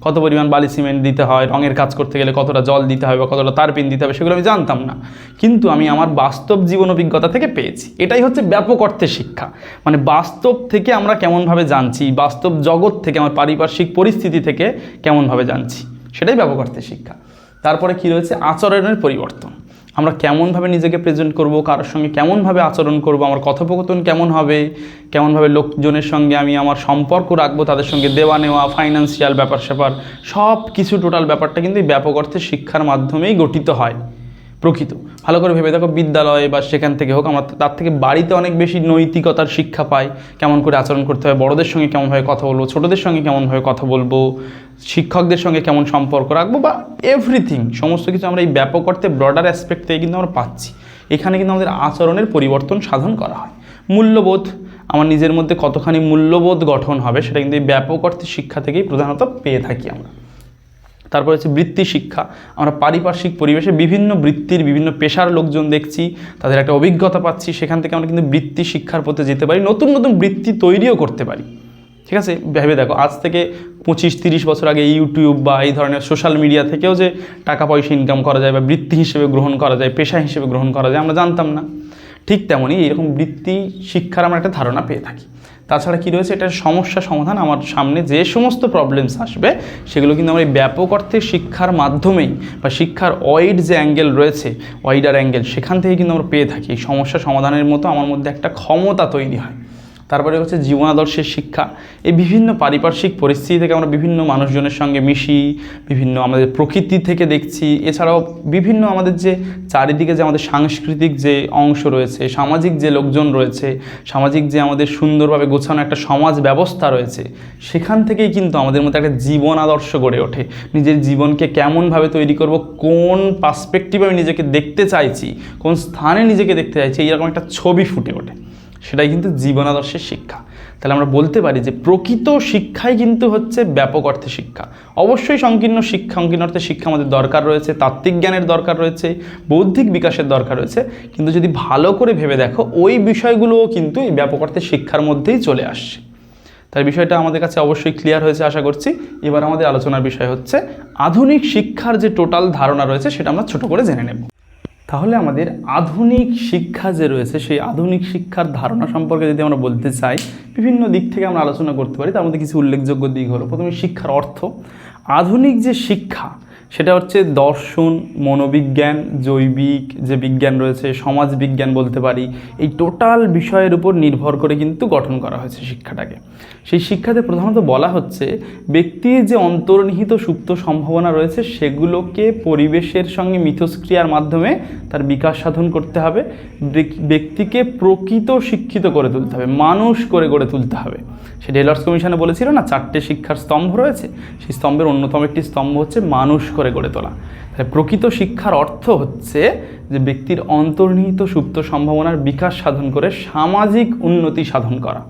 কত পরিমাণ বালি সিমেন্ট দিতে হয়, রঙের কাজ করতে গেলে কতটা জল দিতে হবে বা কতটা তারপিন দিতে হবে সেগুলো আমি জানতাম না। কিন্তু আমি আমার বাস্তব জীবন অভিজ্ঞতা থেকে পেয়েছি। এটাই হচ্ছে ব্যাপক অর্থে শিক্ষা। মানে বাস্তব থেকে আমরা কেমনভাবে জানছি, বাস্তব জগৎ থেকে, আমার পারিপার্শ্বিক পরিস্থিতি থেকে কেমনভাবে জানছি, সেটাই ব্যাপক অর্থে শিক্ষা। তারপরে কী রয়েছে? আচরণের পরিবর্তন। আমরা কেমনভাবে নিজেকে প্রেজেন্ট করব, কারোর সঙ্গে কেমনভাবে আচরণ করব, আমার কথোপকথন কেমন হবে, কেমনভাবে লোকজনের সঙ্গে আমি আমার সম্পর্ক রাখব, তাদের সঙ্গে দেওয়া নেওয়া ফাইন্যান্সিয়াল ব্যাপার স্যাপার সব কিছু টোটাল ব্যাপারটা কিন্তু এই ব্যাপক অর্থে শিক্ষার মাধ্যমেই গঠিত হয়। প্রকৃত। ভালো করে ভেবে দেখো, বিদ্যালয়ে বা সেখান থেকে হোক, আমরা তার থেকে বাড়িতে অনেক বেশি নৈতিকতার শিক্ষা পাই, কেমন করে আচরণ করতে হয়, বড়দের সঙ্গে কেমনভাবে কথা বলব, ছোটদের সঙ্গে কেমনভাবে কথা বলব, শিক্ষকদের সঙ্গে কেমন সম্পর্ক রাখব, বা এভরিথিং সমস্ত কিছু আমরা এই ব্যাপক অর্থে ব্রডার অ্যাসপেক্ট থেকে কিন্তু আমরা পাচ্ছি। এখানে কিন্তু আমাদের আচরণের পরিবর্তন সাধন করা হয়। মূল্যবোধ, আমার নিজের মধ্যে কতখানি মূল্যবোধ গঠন হবে, সেটা কিন্তু এই ব্যাপক অর্থে শিক্ষা থেকেই প্রধানত পেয়ে থাকি আমরা। তারপর হচ্ছে বৃত্তি শিক্ষা। আমরা পারিপার্শ্বিক পরিবেশে বিভিন্ন বৃত্তির বিভিন্ন পেশার লোকজন দেখছি, তাদের একটা অভিজ্ঞতা পাচ্ছি, সেখান থেকে আমরা কিন্তু বৃত্তি শিক্ষার পথে যেতে পারি, নতুন নতুন বৃত্তি তৈরিও করতে পারি। ঠিক আছে? ভেবে দেখো, আজ থেকে পঁচিশ তিরিশ বছর আগে ইউটিউব বা এই ধরনের সোশ্যাল মিডিয়া থেকেও যে টাকা পয়সা ইনকাম করা যায় বা বৃত্তি হিসেবে গ্রহণ করা যায়, পেশা হিসেবে গ্রহণ করা যায়, আমরা জানতাম না। ঠিক তেমনই এরকম বৃত্তি শিক্ষার আমরা একটা ধারণা পেয়ে থাকি। তাছাড়া কি রয়েছে? এটার সমস্যা সমাধান। আমার সামনে যে সমস্ত প্রবলেমস আসবে, সেগুলো কিন্তু আমার এই ব্যাপক অর্থে শিক্ষার মাধ্যমেই বা শিক্ষার ওয়াইড যে অ্যাঙ্গেল রয়েছে ওয়াইডার অ্যাঙ্গেল সেখান থেকে কিন্তু আমরা পেয়ে থাকি। এই সমস্যা সমাধানের মতো আমার মধ্যে একটা ক্ষমতা তৈরি হয়। তারপরে হচ্ছে জীবনাদর্শের শিক্ষা। এই বিভিন্ন পারিপার্শ্বিক পরিস্থিতি থেকে আমরা বিভিন্ন মানুষজনের সঙ্গে মিশি, বিভিন্ন আমাদের প্রকৃতি থেকে দেখছি। এছাড়াও বিভিন্ন আমাদের যে চারিদিকে যে আমাদের সাংস্কৃতিক যে অংশ রয়েছে, সামাজিক যে লোকজন রয়েছে, সামাজিক যে আমাদের সুন্দরভাবে গোছানো একটা সমাজ ব্যবস্থা রয়েছে, সেখান থেকেই কিন্তু আমাদের মধ্যে একটা জীবন আদর্শ গড়ে ওঠে। নিজের জীবনকে কেমনভাবে তৈরি করব, কোন পার্সপেক্টিভে আমি নিজেকে দেখতে চাইছি, কোন স্থানে নিজেকে দেখতে চাইছি, এইরকম একটা ছবি ফুটে ওঠে। সেটাই কিন্তু জীবনাদর্শের শিক্ষা। তাহলে আমরা বলতে পারি যে প্রকৃত শিক্ষাই কিন্তু হচ্ছে ব্যাপক অর্থে শিক্ষা। অবশ্যই সংকীর্ণ শিক্ষা, সংকীর্ণ অর্থে শিক্ষা আমাদের দরকার রয়েছে, তাত্ত্বিক জ্ঞানের দরকার রয়েছে, বৌদ্ধিক বিকাশের দরকার রয়েছে। কিন্তু যদি ভালো করে ভেবে দেখো, ওই বিষয়গুলোও কিন্তু এই ব্যাপক অর্থে শিক্ষার মধ্যেই চলে আসছে। তাই বিষয়টা আমাদের কাছে অবশ্যই ক্লিয়ার হয়েছে আশা করছি। এবার আমাদের আলোচনার বিষয় হচ্ছে, আধুনিক শিক্ষার যে টোটাল ধারণা রয়েছে, সেটা আমরা ছোট করে জেনে নেব। তাহলে আমাদের আধুনিক শিক্ষা যে রয়েছে, সেই আধুনিক শিক্ষার ধারণা সম্পর্কে যদি আমরা বলতে চাই, বিভিন্ন দিক থেকে আমরা আলোচনা করতে পারি। তার মধ্যে কিছু উল্লেখযোগ্য দিক হলো, প্রথমে শিক্ষার অর্থ। আধুনিক যে শিক্ষা, সেটা হচ্ছে দর্শন, মনোবিজ্ঞান, জৈবিক যে বিজ্ঞান রয়েছে, সমাজ বিজ্ঞান বলতে পারি, এই টোটাল বিষয়ের উপর নির্ভর করে কিন্তু গঠন করা হয়েছে শিক্ষাটাকে। সেই শিক্ষাতে প্রধানত বলা হচ্ছে, ব্যক্তির যে অন্তর্নিহিত সুপ্ত সম্ভাবনা রয়েছে, সেগুলোকে পরিবেশের সঙ্গে মিথস্ক্রিয়ার মাধ্যমে তার বিকাশ সাধন করতে হবে। ব্যক্তিকে প্রকৃত শিক্ষিত করে তুলতে হবে, মানুষ করে গড়ে তুলতে হবে। সে ডেলার্স কমিশনে বলেছিল না, চারটে শিক্ষার স্তম্ভ রয়েছে, সেই স্তম্ভের অন্যতম একটি স্তম্ভ হচ্ছে মানুষ করে গড়ে তোলা। তাহলে প্রকৃত শিক্ষার অর্থ হচ্ছে যে ব্যক্তির অন্তর্নিহিত সুপ্ত সম্ভাবনার বিকাশ সাধন করে সামাজিক উন্নতি সাধন করা।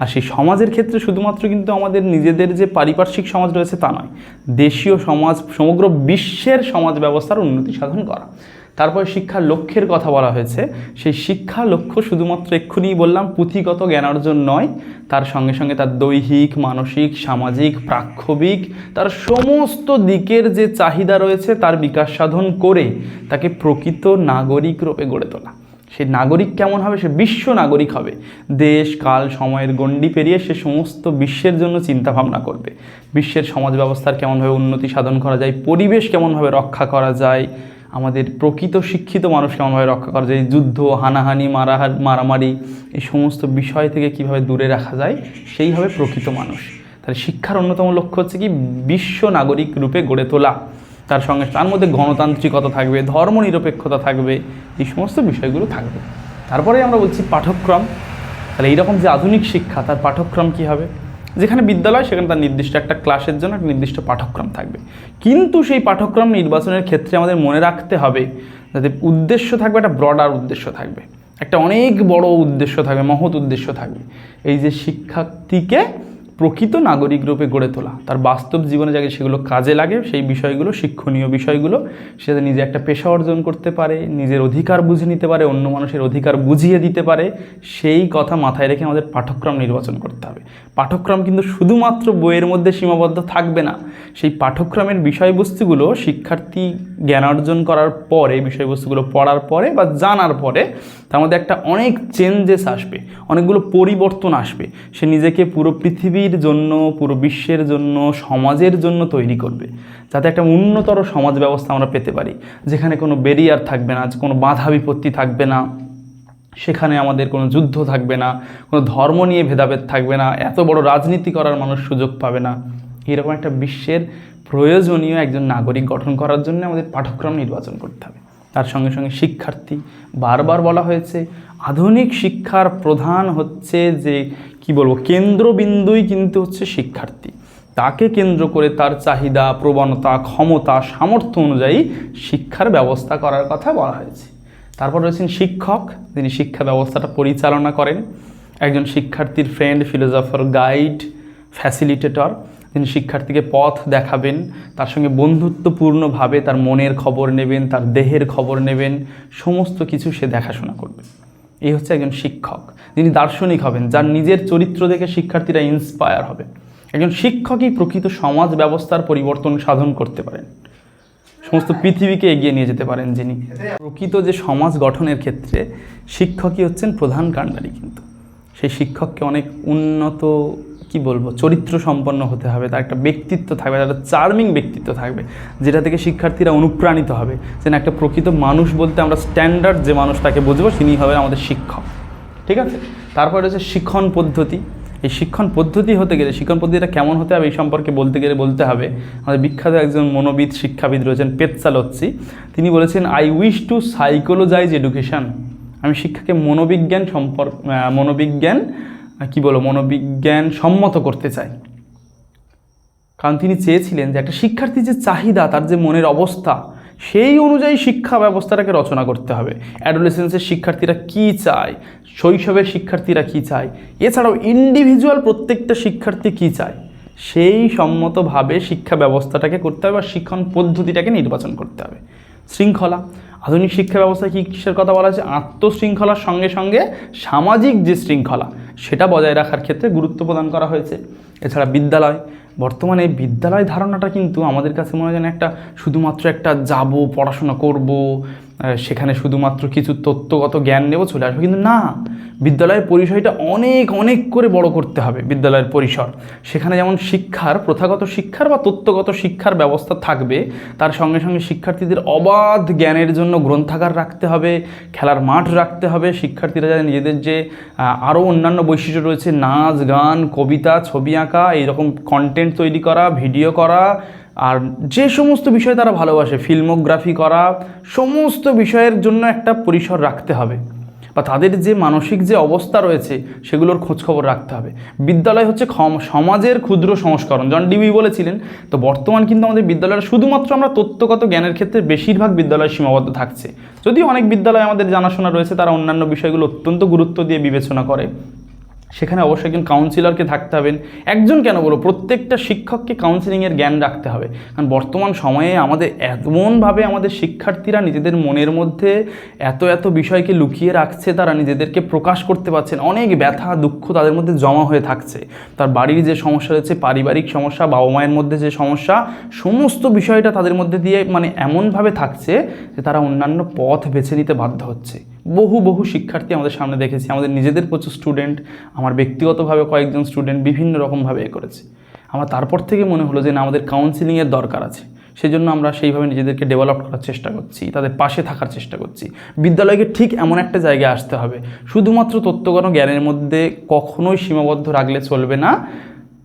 আর সেই সমাজের ক্ষেত্রে শুধুমাত্র কিন্তু আমাদের নিজেদের যে পারিপার্শ্বিক সমাজ রয়েছে তা নয়, দেশীয় সমাজ, সমগ্র বিশ্বের সমাজ ব্যবস্থার উন্নতি সাধন করা। তারপরে শিক্ষার লক্ষ্যের কথা বলা হয়েছে, সেই শিক্ষা লক্ষ্য শুধুমাত্র এক্ষুনি বললাম পুঁথিগত জ্ঞানার্জন নয়, তার সঙ্গে সঙ্গে তার দৈহিক, মানসিক, সামাজিক, প্রাক্ষবিক, তার সমস্ত দিকের যে চাহিদা রয়েছে তার বিকাশ সাধন করে তাকে প্রকৃত নাগরিক রূপে গড়ে তোলা। সে নাগরিক কেমন হবে? সে বিশ্ব নাগরিক হবে। দেশ, কাল, সময়ের গণ্ডি পেরিয়ে সে সমস্ত বিশ্বের জন্য চিন্তা ভাবনা করবে। বিশ্বের সমাজ ব্যবস্থার কেমনভাবে উন্নতি সাধন করা যায়, পরিবেশ কেমনভাবে রক্ষা করা যায়, আমাদের প্রকৃত শিক্ষিত মানুষ কেমনভাবে রক্ষা করা যায়, যুদ্ধ, হানাহানি মারাহার মারামারি, এই সমস্ত বিষয় থেকে কীভাবে দূরে রাখা যায়, সেই হবে প্রকৃত মানুষ। তাহলে শিক্ষার অন্যতম লক্ষ্য হচ্ছে কি? বিশ্ব নাগরিক রূপে গড়ে তোলা। তার সঙ্গে তার মধ্যে গণতান্ত্রিকতা থাকবে, ধর্মনিরপেক্ষতা থাকবে, এই সমস্ত বিষয়গুলো থাকবে। তারপরে আমরা বলছি পাঠ্যক্রম। তাহলে এইরকম যে আধুনিক শিক্ষা, তার পাঠ্যক্রম কী হবে? যেখানে বিদ্যালয়, সেখানে তার নির্দিষ্ট একটা ক্লাসের জন্য একটা নির্দিষ্ট পাঠ্যক্রম থাকবে। কিন্তু সেই পাঠ্যক্রম নির্বাচনের ক্ষেত্রে আমাদের মনে রাখতে হবে যাতে উদ্দেশ্য থাকবে, একটা ব্রডার উদ্দেশ্য থাকবে। একটা অনেক বড় উদ্দেশ্য থাকবে, মহৎ উদ্দেশ্য থাকবে। এই যে শিক্ষার্থীকে প্রকৃত নাগরিক রূপে গড়ে তোলা। তার বাস্তব জীবনে যাকে সেগুলো কাজে লাগে, সেই বিষয়গুলো, শিক্ষণীয় বিষয়গুলো, সে নিজে একটা পেশা অর্জন করতে পারে, নিজের অধিকার বুঝে নিতে পারে, অন্য মানুষের অধিকার বুঝিয়ে দিতে পারে, সেই কথা মাথায় রেখে আমাদের পাঠ্যক্রম নির্বাচন করতে হবে। পাঠ্যক্রম কিন্তু শুধুমাত্র বইয়ের মধ্যে সীমাবদ্ধ থাকবে না। সেই পাঠ্যক্রমের বিষয়বস্তুগুলো শিক্ষার্থী জ্ঞান অর্জন করার পরে, বিষয়বস্তুগুলো পড়ার পরে বা জানার পরে, তার মধ্যে একটা অনেক চেঞ্জেস আসবে, অনেকগুলো পরিবর্তন আসবে। সে নিজেকে পুরো পৃথিবীর জন্য, পুরো বিশ্বের জন্য, সমাজের জন্য তৈরি করবে। যাতে একটা উন্নতর সমাজ ব্যবস্থা আমরা পেতে পারি। যেখানে কোনো ব্যারিয়ার থাকবে না, কোনো বাধা বিপত্তি থাকবে না, সেখানে আমাদের কোনো যুদ্ধ থাকবে না, কোনো ধর্ম নিয়ে ভেদাভেদ থাকবে না, এত বড় রাজনীতি করার মানুষ সুযোগ পাবে না। এরকম একটা বিশ্বের প্রয়োজনীয় একজন নাগরিক গঠন করার জন্য আমাদের পাঠ্যক্রম নির্বাচন করতে হবে। তার সঙ্গে সঙ্গে শিক্ষার্থী, বারবার বলা হয়েছে, আধুনিক শিক্ষার প্রধান হচ্ছে যে কি বলব, কেন্দ্রবিন্দুই কিন্তু হচ্ছে শিক্ষার্থী। তাকে কেন্দ্র করে তার চাহিদা, প্রবণতা, ক্ষমতা, সামর্থ্য অনুযায়ী শিক্ষার ব্যবস্থা করার কথা বলা হয়েছে। তারপর রয়েছেন শিক্ষক যিনি শিক্ষা ব্যবস্থাটা পরিচালনা করেন। একজন শিক্ষার্থীর ফ্রেন্ড ফিলোজফার গাইড ফ্যাসিলিটেটর তিনি শিক্ষার্থীকে পথ দেখাবেন, তার সঙ্গে বন্ধুত্বপূর্ণভাবে তার মনের খবর নেবেন, তার দেহের খবর নেবেন, সমস্ত কিছু সে দেখাশোনা করবে। এই হচ্ছে একজন শিক্ষক। যিনি দার্শনিক হবেন, যার নিজের চরিত্র দেখে শিক্ষার্থীরা ইন্সপায়ার হবে। একজন শিক্ষকই প্রকৃত সমাজ ব্যবস্থার পরিবর্তন সাধন করতে পারেন। সমস্ত পৃথিবীকে এগিয়ে নিয়ে যেতে পারেন যিনি। প্রকৃত যে সমাজ গঠনের ক্ষেত্রে শিক্ষকই হচ্ছেন প্রধান কাণ্ডারি কিন্তু। সেই শিক্ষককে অনেক উন্নত কি বলব, চরিত্র সম্পন্ন হতে হবে, তার একটা ব্যক্তিত্ব থাকবে, তার একটা চার্মিং ব্যক্তিত্ব থাকবে, যেটা থেকে শিক্ষার্থীরা অনুপ্রাণিত হবে। যেন একটা প্রকৃত মানুষ বলতে আমরা স্ট্যান্ডার্ড যে মানুষ তাকে বুঝব, তিনি হবে আমাদের শিক্ষক। ঠিক আছে? তারপরে হচ্ছে শিক্ষণ পদ্ধতি। এই শিক্ষণ পদ্ধতি হতে গেলে, শিক্ষণ পদ্ধতিটা কেমন হতে হবে এই সম্পর্কে বলতে গেলে বলতে হবে। আমাদের বিখ্যাত একজন মনোবিদ শিক্ষাবিদ রয়েছেন পেতসালচ্ছি তিনি বলেছেন I wish to psychologize education আমি শিক্ষাকে মনোবিজ্ঞান সম্পর্ক মনোবিজ্ঞান কি বলো মনোবিজ্ঞান সম্মত করতে চাই কারণ তিনি চেয়েছিলেন যে একটা শিক্ষার্থীর যে চাহিদা, তার যে মনের অবস্থা, সেই অনুযায়ী শিক্ষা ব্যবস্থাটাকে রচনা করতে হবে। অ্যাডোলেসেন্সের শিক্ষার্থীরা কি চায়? শৈশবের শিক্ষার্থীরা কি চায়? এছাড়াও ইন্ডিভিজুয়াল প্রত্যেকটা শিক্ষার্থী কি চায়? সেই সম্মতভাবে শিক্ষা ব্যবস্থাটাকে করতে হবে বা শিক্ষণ পদ্ধতিটাকে নির্বাচন করতে হবে। শৃঙ্খলা। আধুনিক শিক্ষা ব্যবস্থায় কী কিসের কথা বলা হয়েছে? আত্মশৃঙ্খলার সঙ্গে সঙ্গে সামাজিক যে শৃঙ্খলা, সেটা বজায় রাখার ক্ষেত্রে গুরুত্ব প্রদান করা হয়েছে। এছাড়া বিদ্যালয়, বর্তমানে বিদ্যালয় ধারণাটা কিন্তু আমাদের কাছে মনে হয় যেন একটা শুধুমাত্র একটা যাব, পড়াশোনা করব সেখানে শুধুমাত্র কিছু তত্ত্বগত জ্ঞান নেব চলে আসবে। কিন্তু না, বিদ্যালয়ের পরিসরটা অনেক অনেক করে বড় করতে হবে বিদ্যালয়ের পরিসর। সেখানে যেমন শিক্ষার, প্রথাগত শিক্ষার বা তত্ত্বগত শিক্ষার ব্যবস্থা থাকবে, তার সঙ্গে সঙ্গে শিক্ষার্থীদের অবাধ জ্ঞানের জন্য গ্রন্থাগার রাখতে হবে, খেলার মাঠ রাখতে হবে, শিক্ষার্থীরা যাতে নিজেদের যে আরও অন্যান্য বৈশিষ্ট্য রয়েছে, নাচ, গান, কবিতা, ছবি আঁকা, এইরকম কন্টেন্ট তৈরি করা ভিডিও করা আর যে সমস্ত বিষয় তারা ভালোবাসে ফিল্মোগ্রাফি করা, সমস্ত বিষয়ের জন্য একটা পরিসর রাখতে হবে। বা তাদের যে মানসিক যে অবস্থা রয়েছে, সেগুলোর খোঁজখবর রাখতে হবে। বিদ্যালয় হচ্ছে সমাজের ক্ষুদ্র সংস্করণ। জন ডিবি বলেছিলেন, তো বর্তমান কিন্তু আমাদের বিদ্যালয়ে শুধুমাত্র আমরা তত্ত্বগত জ্ঞানের ক্ষেত্রে বেশিরভাগ বিদ্যালয় সীমাবদ্ধ থাকছে। যদিও অনেক বিদ্যালয় আমাদের জানাশোনা রয়েছে, তারা অন্যান্য বিষয়গুলো অত্যন্ত গুরুত্ব দিয়ে বিবেচনা করে। সেখানে অবশ্যই একজন কাউন্সিলরকে থাকতে হবেন একজন কেন বলো প্রত্যেকটা শিক্ষককে কাউন্সিলিংয়ের জ্ঞান রাখতে হবে। কারণ বর্তমান সময়ে আমাদের এমনভাবে আমাদের শিক্ষার্থীরা নিজেদের মনের মধ্যে এত এত বিষয়কে লুকিয়ে রাখছে, তারা নিজেদেরকে প্রকাশ করতে পারছেন অনেক ব্যথা, দুঃখ তাদের মধ্যে জমা হয়ে থাকছে। তার বাড়ির যে সমস্যা রয়েছে, পারিবারিক সমস্যা বাবা মায়ের মধ্যে যে সমস্যা, সমস্ত বিষয়টা তাদের মধ্যে দিয়ে মানে এমনভাবে থাকছে যে তারা অন্যান্য পথ বেছে নিতে বাধ্য হচ্ছে। বহু বহু শিক্ষার্থী আমাদের সামনে দেখেছি। আমাদের নিজেদের প্রচুর স্টুডেন্ট আমার ব্যক্তিগতভাবে কয়েকজন স্টুডেন্ট বিভিন্ন রকমভাবে এ করেছে। আমার তারপর থেকে মনে হলো যে না, আমাদের কাউন্সিলিংয়ের দরকার আছে। সেই জন্য আমরা সেইভাবে নিজেদেরকে ডেভেলপ করার চেষ্টা করছি, তাদের পাশে থাকার চেষ্টা করছি। বিদ্যালয়কে ঠিক এমন একটা জায়গায় আসতে হবে। শুধুমাত্র তত্ত্বগত জ্ঞানের মধ্যে কখনোই সীমাবদ্ধ রাখলে চলবে না।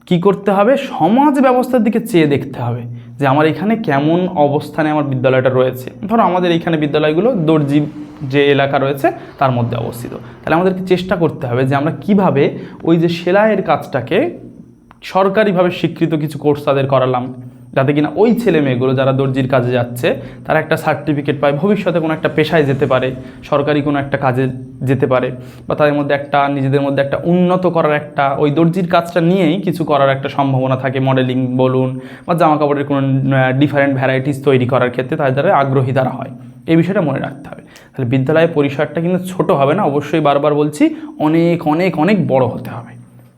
কি করতে হবে? সমাজ ব্যবস্থার দিকে চেয়ে দেখতে হবে যে আমার এখানে কেমন অবস্থানে আমার বিদ্যালয়টা রয়েছে। ধরো আমাদের এইখানে বিদ্যালয়গুলো দর্জি যে এলাকা রয়েছে তার মধ্যে অবস্থিত। তাহলে আমাদেরকে চেষ্টা করতে হবে যে আমরা কীভাবে ওই যে সেলাইয়ের কাজটাকে সরকারিভাবে স্বীকৃত কিছু কোর্স তাদের করালাম, যাতে কিনা ওই ছেলে মেয়েগুলো যারা দর্জির কাজে যাচ্ছে, তারা একটা সার্টিফিকেট পায়, ভবিষ্যতে কোনো একটা পেশায় যেতে পারে, সরকারি কোনো একটা কাজে যেতে পারে, বা তাদের মধ্যে একটা, নিজেদের মধ্যে একটা উন্নত করার একটা, ওই দর্জির কাজটা নিয়েই কিছু করার একটা সম্ভাবনা থাকে মডেলিং বলুন, বা জামা কাপড়ের কোনো ডিফারেন্ট ভ্যারাইটিস তৈরি করার ক্ষেত্রে তাদের দ্বারা আগ্রহী তারা হয়। এই বিষয়টা মনে রাখতে হবে। তাহলে বিদ্যালয়ের পরিসরটা কিন্তু ছোট হবে না, অবশ্যই বারবার বলছি অনেক অনেক অনেক বড় হতে হবে।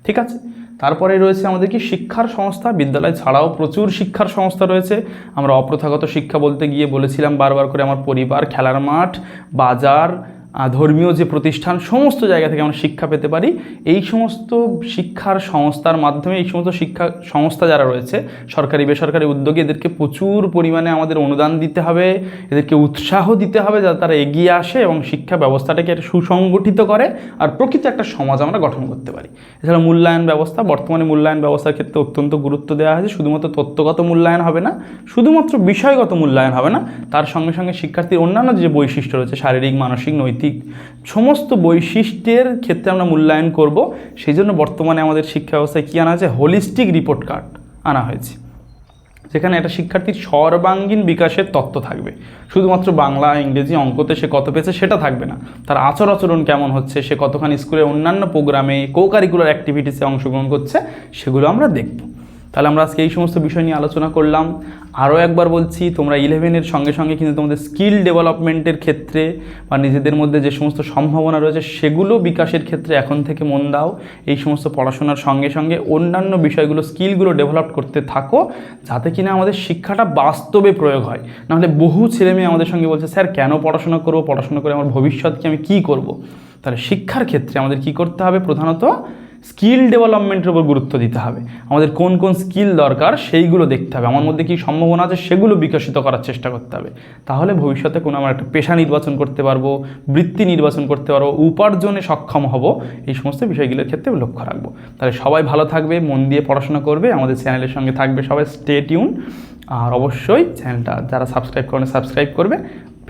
ঠিক আছে? তারপরে রয়েছে আমাদের কি শিক্ষার সংস্থা, বিদ্যালয় ছাড়াও প্রচুর শিক্ষার সংস্থা রয়েছে। আমরা অপ্রথাগত শিক্ষা বলতে গিয়ে বলেছিলাম বারবার করে আমার পরিবার, খেলার মাঠ, বাজার ধর্মীয় যে প্রতিষ্ঠান, সমস্ত জায়গা থেকে আমরা শিক্ষা পেতে পারি। এই সমস্ত শিক্ষার সংস্থার মাধ্যমে, এই সমস্ত শিক্ষা সংস্থা যারা রয়েছে, সরকারি, বেসরকারি উদ্যোগে এদেরকে প্রচুর পরিমাণে আমাদের অনুদান দিতে হবে, এদেরকে উৎসাহ দিতে হবে যাতে তারা এগিয়ে আসে এবং শিক্ষা ব্যবস্থাটাকে একটা সুসংগঠিত করে আর প্রকৃত একটা সমাজ আমরা গঠন করতে পারি। এছাড়া মূল্যায়ন ব্যবস্থা, বর্তমানে মূল্যায়ন ব্যবস্থার ক্ষেত্রে অত্যন্ত গুরুত্ব দেওয়া হয়েছে। শুধুমাত্র তত্ত্বগত মূল্যায়ন হবে না, শুধুমাত্র বিষয়গত মূল্যায়ন হবে না, তার সঙ্গে সঙ্গে শিক্ষার্থীর অন্যান্য যে বৈশিষ্ট্য রয়েছে, শারীরিক, মানসিক, নৈতিক সমস্ত বৈশিষ্ট্যের ক্ষেত্রে আমরা মূল্যায়ন করব। সেই জন্য বর্তমানে আমাদের শিক্ষা ব্যবস্থায় কী আনা হয়েছে? হোলিস্টিক রিপোর্ট কার্ড আনা হয়েছে। যেখানে একটা শিক্ষার্থীর সর্বাঙ্গীন বিকাশের তত্ত্ব থাকবে। শুধুমাত্র বাংলা, ইংরেজি অঙ্কতে সে কত পেয়েছে সেটা থাকবে না। তার আচর আচরণ কেমন হচ্ছে, সে কতখানি স্কুলে অন্যান্য প্রোগ্রামে কো কারিকুলার অ্যাক্টিভিটিসে অংশগ্রহণ করছে, সেগুলো আমরা দেখব। তাহলে আমরা আজকে এই সমস্ত বিষয় নিয়ে আলোচনা করলাম। আরও একবার বলছি, তোমরা ইলেভেনের সঙ্গে সঙ্গে কিন্তু তোমাদের স্কিল ডেভেলপমেন্টের ক্ষেত্রে বা নিজেদের মধ্যে যে সমস্ত সম্ভাবনা রয়েছে সেগুলো বিকাশের ক্ষেত্রে এখন থেকে মন দাও। এই সমস্ত পড়াশোনার সঙ্গে সঙ্গে অন্যান্য বিষয়গুলো স্কিলগুলো ডেভেলপ করতে থাকো যাতে কিনা আমাদের শিক্ষাটা বাস্তবে প্রয়োগ হয়। নাহলে বহু ছেলেমেয়ে আমাদের সঙ্গে বলছে, স্যার, কেন পড়াশোনা করব? পড়াশোনা করে আমার ভবিষ্যৎকে আমি কী করব? তাহলে শিক্ষার ক্ষেত্রে আমাদের কি করতে হবে প্রধানত? স্কিল ডেভেলপমেন্টের উপর গুরুত্ব দিতে হবে। আমাদের কোন কোন স্কিল দরকার সেইগুলো দেখতে হবে। আমার মধ্যে কী সম্ভাবনা আছে সেগুলো বিকশিত করার চেষ্টা করতে হবে। তাহলে ভবিষ্যতে কোনো আমরা একটা পেশা নির্বাচন করতে পারব, বৃত্তি নির্বাচন করতে পারব, উপার্জনে সক্ষম হব, এই সমস্ত বিষয়গুলোর ক্ষেত্রে লক্ষ্য রাখব। তাহলে সবাই ভালো থাকবে, মন দিয়ে পড়াশোনা করবে, আমাদের চ্যানেলের সঙ্গে থাকবে সবাই, স্টে টিউন। আর অবশ্যই চ্যানেলটা যারা সাবস্ক্রাইব করেন, সাবস্ক্রাইব করবে।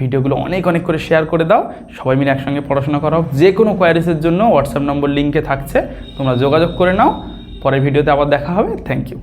ভিডিওগুলো অনেক অনেক করে শেয়ার করে দাও। সবাই মিলে একসঙ্গে পড়াশোনা করাও। যে কোনো কোয়ারিসের জন্য হোয়াটসঅ্যাপ নম্বর লিঙ্কে থাকছে। তোমরা যোগাযোগ করে নাও। পরের ভিডিওতে আবার দেখা হবে। Thank you